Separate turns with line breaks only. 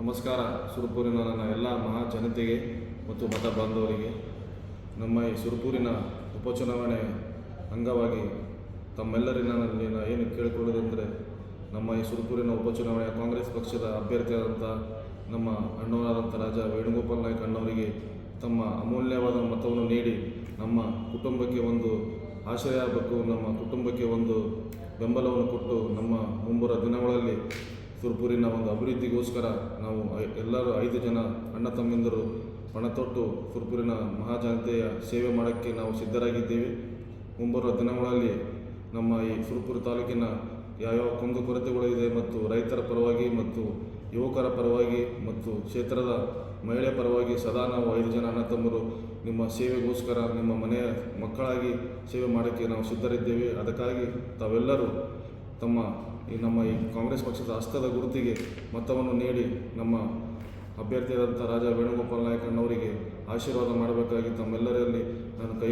ನಮಸ್ಕಾರ, ಸುರಪೂರಿನ ನನ್ನ ಎಲ್ಲ ಮಹಾ ಜನತೆಗೆ ಮತ್ತು ಮತ ಬಾಂಧವರಿಗೆ. ನಮ್ಮ ಈ ಸುರಪೂರಿನ ಉಪಚುನಾವಣೆ ಅಂಗವಾಗಿ ತಮ್ಮೆಲ್ಲರಿನ ನನ್ನ ಏನು ಕೇಳಿಕೊಳ್ಳೋದಂದರೆ ನಮ್ಮ ಈ ಸುರಪೂರಿನ ಉಪಚುನಾವಣೆಯ ಕಾಂಗ್ರೆಸ್ ಪಕ್ಷದ ಅಭ್ಯರ್ಥಿಯಾದಂಥ ನಮ್ಮ ಅಣ್ಣವರಾದಂಥ ರಾಜ ವೇಣುಗೋಪಾಲ್ ನಾಯ್ಕ ಅಣ್ಣವರಿಗೆ ತಮ್ಮ ಅಮೂಲ್ಯವಾದ ಮತವನ್ನು ನೀಡಿ ನಮ್ಮ ಕುಟುಂಬಕ್ಕೆ ಒಂದು ಆಶ್ರಯ ಆಗಬೇಕು ನಮ್ಮ ಕುಟುಂಬಕ್ಕೆ ಒಂದು ಬೆಂಬಲವನ್ನು ಕೊಟ್ಟು ನಮ್ಮ ಮುಂಬರುವ ದಿನಗಳಲ್ಲಿ ಸುರ್ಪುರಿನ ಒಂದು ಅಭಿವೃದ್ಧಿಗೋಸ್ಕರ ನಾವು ಎಲ್ಲರೂ ಐದು ಜನ ಅಣ್ಣ ತಮ್ಮಂದಿರು ಪಣ ತೊಟ್ಟು ಸುರ್ಪುರಿನ ಮಹಾಜನತೆಯ ಸೇವೆ ಮಾಡೋಕ್ಕೆ ನಾವು ಸಿದ್ಧರಾಗಿದ್ದೇವೆ. ಮುಂಬರುವ ದಿನಗಳಲ್ಲಿ ನಮ್ಮ ಈ ಸುರ್ಪುರ ತಾಲೂಕಿನ ಯಾವ್ಯಾವ ಕುಂದು ಕೊರತೆಗಳಿದೆ ಮತ್ತು ರೈತರ ಪರವಾಗಿ ಮತ್ತು ಯುವಕರ ಪರವಾಗಿ ಮತ್ತು ಕ್ಷೇತ್ರದ ಮಹಿಳೆ ಪರವಾಗಿ ಸದಾ ನಾವು ಐದು ಜನ ಅಣ್ಣ ತಮ್ಮರು ನಿಮ್ಮ ಸೇವೆಗೋಸ್ಕರ ನಿಮ್ಮ ಮನೆಯ ಮಕ್ಕಳಾಗಿ ಸೇವೆ ಮಾಡೋಕ್ಕೆ ನಾವು ಸಿದ್ಧರಿದ್ದೇವೆ. ಅದಕ್ಕಾಗಿ ತಾವೆಲ್ಲರೂ ತಮ್ಮ ಈ ನಮ್ಮ ಈ ಕಾಂಗ್ರೆಸ್ ಪಕ್ಷದ ಹಸ್ತದ ಗುರುತಿಗೆ ಮತವನ್ನು ನೀಡಿ ನಮ್ಮ ಅಭ್ಯರ್ಥಿಯಾದಂಥ ರಾಜ ವೇಣುಗೋಪಾಲ್ ನಾಯಕಣ್ಣವರಿಗೆ ಆಶೀರ್ವಾದ ಮಾಡಬೇಕಾಗಿ ತಮ್ಮೆಲ್ಲರಲ್ಲಿ ನಾನು ಕೈ